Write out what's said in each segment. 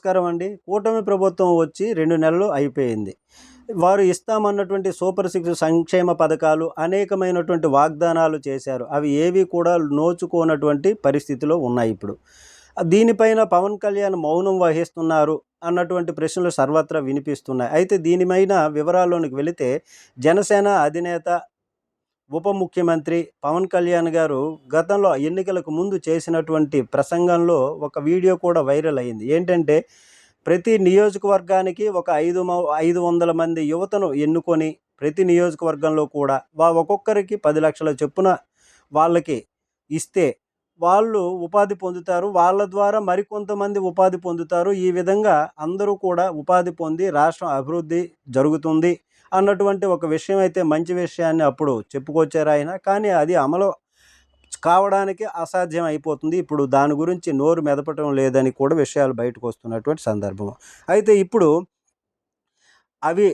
నమస్కారం అండి. కూటమి ప్రభుత్వం వచ్చి రెండు నెలలు అయిపోయింది. వారు ఇస్తామన్నటువంటి సూపర్ సిక్స్ సంక్షేమ పథకాలు అనేకమైనటువంటి వాగ్దానాలు చేశారు. అవి ఏవి కూడా నోచుకోనటువంటి పరిస్థితిలో ఉన్నాయి ఇప్పుడు. దీనిపైన పవన్ కళ్యాణ్ మౌనం వహిస్తున్నారు అన్నటువంటి ప్రశ్నలు సర్వత్రా వినిపిస్తున్నాయి. అయితే దీనిపైన వివరాల్లోనికి వెళితే జనసేన అధినేత ఉప ముఖ్యమంత్రి పవన్ కళ్యాణ్ గారు గతంలో ఎన్నికలకు ముందు చేసినటువంటి ప్రసంగంలో ఒక వీడియో కూడా వైరల్ అయింది. ఏంటంటే ప్రతి నియోజకవర్గానికి ఒక ఐదు ఐదు వందల మంది యువతను ఎన్నుకొని ప్రతి నియోజకవర్గంలో కూడా వా ఒక్కొక్కరికి పది లక్షల చొప్పున వాళ్ళకి ఇస్తే వాళ్ళు ఉపాధి పొందుతారు. వాళ్ళ ద్వారా మరికొంతమంది ఉపాధి పొందుతారు. ఈ విధంగా అందరూ కూడా ఉపాధి పొంది రాష్ట్రం అభివృద్ధి జరుగుతుంది. అన్నటువంటి ఒక విషయం అయితే మంచి విషయాన్ని అప్పుడు చెప్పుకొచ్చారు ఆయన. కానీ అది అమలు కావడానికి అసాధ్యం అయిపోతుంది. ఇప్పుడు దాని గురించి నోరు మెదపటం లేదని కూడా విషయాలు బయటకు వస్తున్నటువంటి సందర్భం. అయితే ఇప్పుడు అవి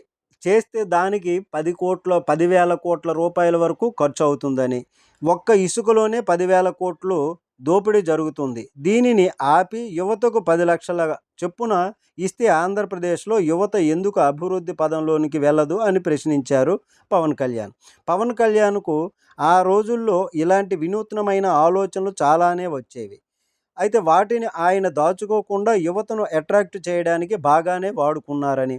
చేస్తే దానికి పది కోట్ల పదివేల కోట్ల రూపాయల వరకు ఖర్చు అవుతుందని ఒక్క ఇసుకలోనే పదివేల కోట్లు దోపిడీ జరుగుతుంది. దీనిని ఆపి యువతకు పది లక్షల చొప్పున ఇస్తే ఆంధ్రప్రదేశ్లో యువత ఎందుకు అభివృద్ధి పదంలోనికి వెళ్ళదు అని ప్రశ్నించారు పవన్ కళ్యాణ్. పవన్ కళ్యాణ్కు ఆ రోజుల్లో ఇలాంటి వినూత్నమైన ఆలోచనలు చాలానే వచ్చేవి. అయితే వాటిని ఆయన దాచుకోకుండా యువతను అట్రాక్ట్ చేయడానికి బాగానే వాడుకున్నారని.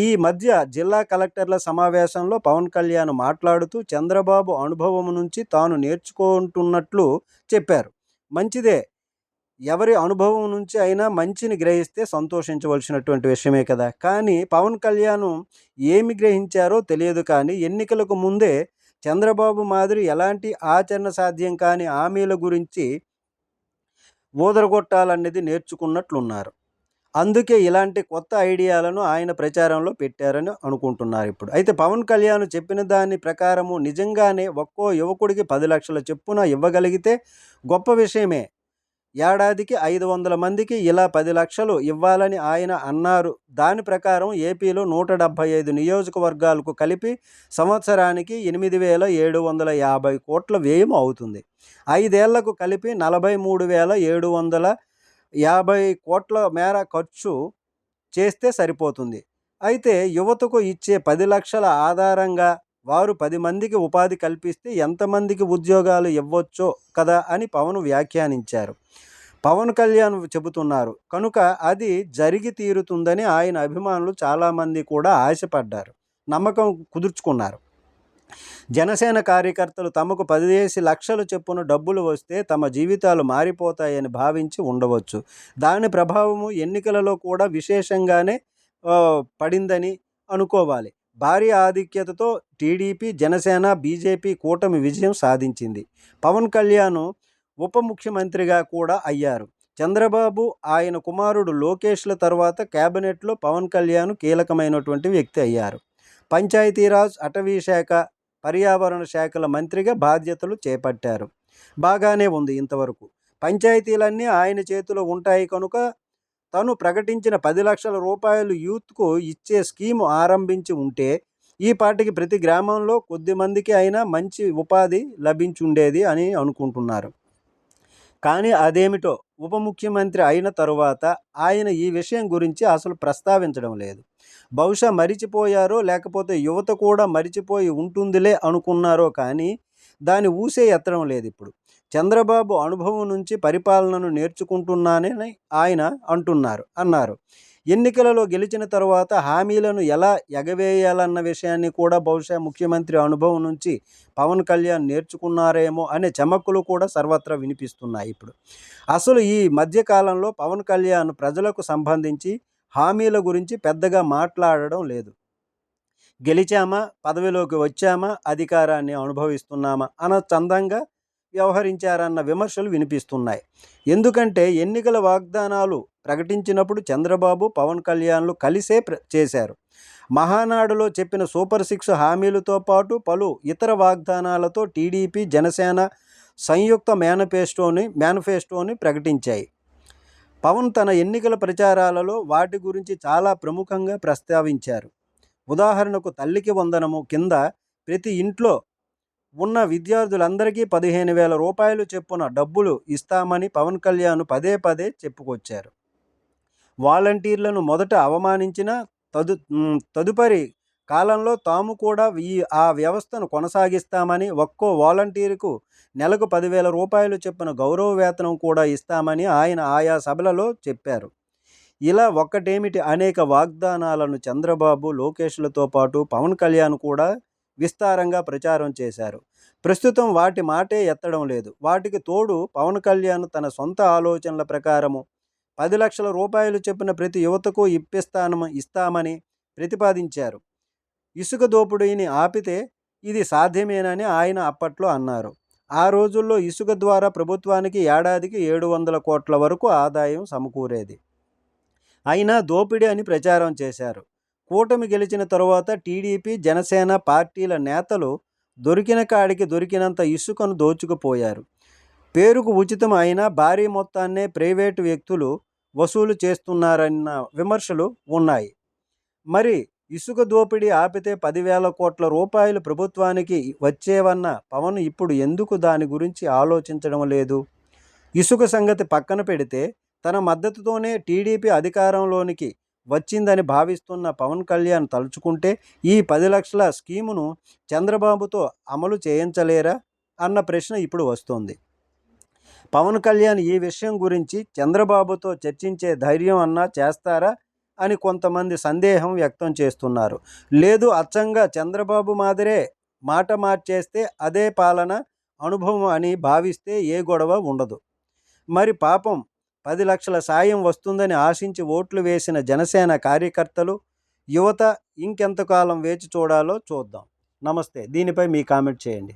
ఈ మధ్య జిల్లా కలెక్టర్ల సమావేశంలో పవన్ కళ్యాణ్ మాట్లాడుతూ చంద్రబాబు అనుభవం నుంచి తాను నేర్చుకుంటున్నట్లు చెప్పారు. మంచిదే. ఎవరి అనుభవం నుంచి అయినా మంచిని గ్రహిస్తే సంతోషించవలసినటువంటి విషయమే కదా. కానీ పవన్ కళ్యాణ్ ఏమి గ్రహించారో తెలియదు కానీ ఎన్నికలకు ముందే చంద్రబాబు మాదిరి ఎలాంటి ఆచరణ సాధ్యం కాని హామీల గురించి ఊదరగొట్టాలనేది నేర్చుకున్నట్లున్నారు. అందుకే ఇలాంటి కొత్త ఐడియాలను ఆయన ప్రచారంలో పెట్టారని అనుకుంటున్నారు ఇప్పుడు. అయితే పవన్ కళ్యాణ్ చెప్పిన దాని ప్రకారము నిజంగానే ఒక్కో యువకుడికి పది లక్షల చెప్పున ఇవ్వగలిగితే గొప్ప విషయమే. ఏడాదికి ఐదు వందల మందికి ఇలా పది లక్షలు ఇవ్వాలని ఆయన అన్నారు. దాని ప్రకారం ఏపీలో నూట డెబ్భై ఐదు నియోజకవర్గాలకు కలిపి సంవత్సరానికి ఎనిమిది వేల ఏడు వందల యాభై కోట్ల వ్యయం అవుతుంది. ఐదేళ్ళకు కలిపి నలభై మూడు వేల ఏడు వందల యాభై కోట్ల మేర ఖర్చు చేస్తే సరిపోతుంది. అయితే యువతకు ఇచ్చే పది లక్షల ఆధారంగా వారు పది మందికి ఉపాధి కల్పిస్తే ఎంతమందికి ఉద్యోగాలు ఇవ్వచ్చో కదా అని పవన్ వ్యాఖ్యానించారు. పవన్ కళ్యాణ్ చెబుతున్నారు. కనుక అది జరిగి తీరుతుందని ఆయన అభిమానులు చాలామంది కూడా ఆశపడ్డారు. నమ్మకం కుదుర్చుకున్నారు. జనసేన కార్యకర్తలు తమకు పదివేసి లక్షలు చొప్పున డబ్బులు వస్తే తమ జీవితాలు మారిపోతాయని భావించి ఉండవచ్చు. దాని ప్రభావము ఎన్నికలలో కూడా విశేషంగానే పడిందని అనుకోవాలి. భారీ ఆధిక్యతతో టీడీపీ జనసేన బీజేపీ కూటమి విజయం సాధించింది. పవన్ కళ్యాణ్ ఉప ముఖ్యమంత్రిగా కూడా అయ్యారు. చంద్రబాబు ఆయన కుమారుడు లోకేష్ల తర్వాత కేబినెట్లో పవన్ కళ్యాణ్ కీలకమైనటువంటి వ్యక్తి అయ్యారు. పంచాయతీరాజ్ అటవీ శాఖ పర్యావరణ శాఖల మంత్రిగా బాధ్యతలు చేపట్టారు. బాగానే ఉంది ఇంతవరకు. పంచాయతీలన్నీ ఆయన చేతిలో ఉంటాయి కనుక తను ప్రకటించిన పది లక్షల రూపాయలు యూత్కు ఇచ్చే స్కీము ఆరంభించి ఉంటే ఈ పాటికి ప్రతి గ్రామంలో కొద్ది మందికి అయినా మంచి ఉపాధి లభించుండేది అని అనుకుంటున్నారు. కానీ అదేమిటో ఉప ముఖ్యమంత్రి అయిన తరువాత ఆయన ఈ విషయం గురించి అసలు ప్రస్తావించడం లేదు. బహుశా మరిచిపోయారో లేకపోతే యువత కూడా మరిచిపోయి ఉంటుందిలే అనుకున్నారో కానీ దాని ఊసే ఎత్తడం లేదు ఇప్పుడు. చంద్రబాబు అనుభవం నుంచి పరిపాలనను నేర్చుకుంటున్నానని ఆయన అంటున్నారు అన్నారు. ఎన్నికలలో గెలిచిన తర్వాత హామీలను ఎలా ఎగవేయాలన్న విషయాన్ని కూడా బహుశా ముఖ్యమంత్రి అనుభవం నుంచి పవన్ కళ్యాణ్ నేర్చుకున్నారేమో అనే చమక్కులు కూడా సర్వత్రా వినిపిస్తున్నాయి ఇప్పుడు. అసలు ఈ మధ్యకాలంలో పవన్ కళ్యాణ్ ప్రజలకు సంబంధించి హామీల గురించి పెద్దగా మాట్లాడడం లేదు. గెలిచామా? పదవిలోకి వచ్చామా? అధికారాన్ని అనుభవిస్తున్నామా? అన్న చందంగా వ్యవహరించారన్న విమర్శలు వినిపిస్తున్నాయి. ఎందుకంటే ఎన్నికల వాగ్దానాలు ప్రకటించినప్పుడు చంద్రబాబు పవన్ కళ్యాణ్లు కలిసే ప్ర- చేశారు. మహానాడులో చెప్పిన సూపర్ సిక్స్ హామీలతో పాటు పలు ఇతర వాగ్దానాలతో టీడీపీ జనసేన సంయుక్త మేనిఫెస్టోని మేనిఫెస్టోని ప్రకటించాయి. పవన్ తన ఎన్నికల ప్రచారాలలో వాటి గురించి చాలా ప్రముఖంగా ప్రస్తావించారు. ఉదాహరణకు తల్లికి వందనము కింద ప్రతి ఇంట్లో ఉన్న విద్యార్థులందరికీ పదిహేను వేల రూపాయలు చెప్పున డబ్బులు ఇస్తామని పవన్ కళ్యాణ్ పదే పదే చెప్పుకొచ్చారు. వాలంటీర్లను మొదట అవమానించిన తదు తదుపరి కాలంలో తాము కూడా ఈ ఆ వ్యవస్థను కొనసాగిస్తామని ఒక్కో వాలంటీర్కు నెలకు పదివేల రూపాయలు చెప్పిన గౌరవ వేతనం కూడా ఇస్తామని ఆయన ఆయా సభలలో చెప్పారు. ఇలా ఒక్కటేమిటి అనేక వాగ్దానాలను చంద్రబాబు లోకేష్లతో పాటు పవన్ కళ్యాణ్ కూడా విస్తారంగా ప్రచారం చేశారు. ప్రస్తుతం వాటి మాటే ఎత్తడం లేదు. వాటికి తోడు పవన్ కళ్యాణ్ తన సొంత ఆలోచనల ప్రకారము పది లక్షల రూపాయలు చెప్పిన ప్రతి యువతకు ఇప్పిస్తాను ఇస్తామని ప్రతిపాదించారు. ఇసుక దోపిడీని ఆపితే ఇది సాధ్యమేనని ఆయన అప్పట్లో అన్నారు. ఆ రోజుల్లో ఇసుక ద్వారా ప్రభుత్వానికి ఏడాదికి ఏడు వందల కోట్ల వరకు ఆదాయం సమకూరేది. అయినా దోపిడీ అని ప్రచారం చేశారు. కూటమి గెలిచిన తరువాత టీడీపీ జనసేన పార్టీల నేతలు దొరికిన కాడికి దొరికినంత ఇసుకను దోచుకుపోయారు. పేరుకు ఉచితం అయినా భారీ మొత్తాన్నే ప్రైవేటు వ్యక్తులు వసూలు చేస్తున్నారన్న విమర్శలు ఉన్నాయి. మరి ఇసుక దోపిడీ ఆపితే పదివేల కోట్ల రూపాయలు ప్రభుత్వానికి వచ్చేవన్న పవన్ ఇప్పుడు ఎందుకు దాని గురించి ఆలోచించడం లేదు? ఇసుక సంగతి పక్కన పెడితే తన మద్దతుతోనే టీడీపీ అధికారంలోనికి వచ్చిందని భావిస్తున్న పవన్ కళ్యాణ్ తలుచుకుంటే ఈ పది లక్షల స్కీమును చంద్రబాబుతో అమలు చేయించలేరా? అన్న ప్రశ్న ఇప్పుడు వస్తుంది. పవన్ కళ్యాణ్ ఈ విషయం గురించి చంద్రబాబుతో చర్చించే ధైర్యం అన్నా చేస్తారా? అని కొంతమంది సందేహం వ్యక్తం చేస్తున్నారు. లేదు అచ్చంగా చంద్రబాబు మాదిరే మాట మార్చేస్తే అదే పాలన అనుభవం అని భావిస్తే ఏ గొడవ ఉండదు. మరి పాపం పది లక్షల సాయం వస్తుందని ఆశించి ఓట్లు వేసిన జనసేన కార్యకర్తలు యువత ఇంకెంతకాలం వేచి చూడాలో చూద్దాం. నమస్తే. దీనిపై మీ కామెంట్ చేయండి.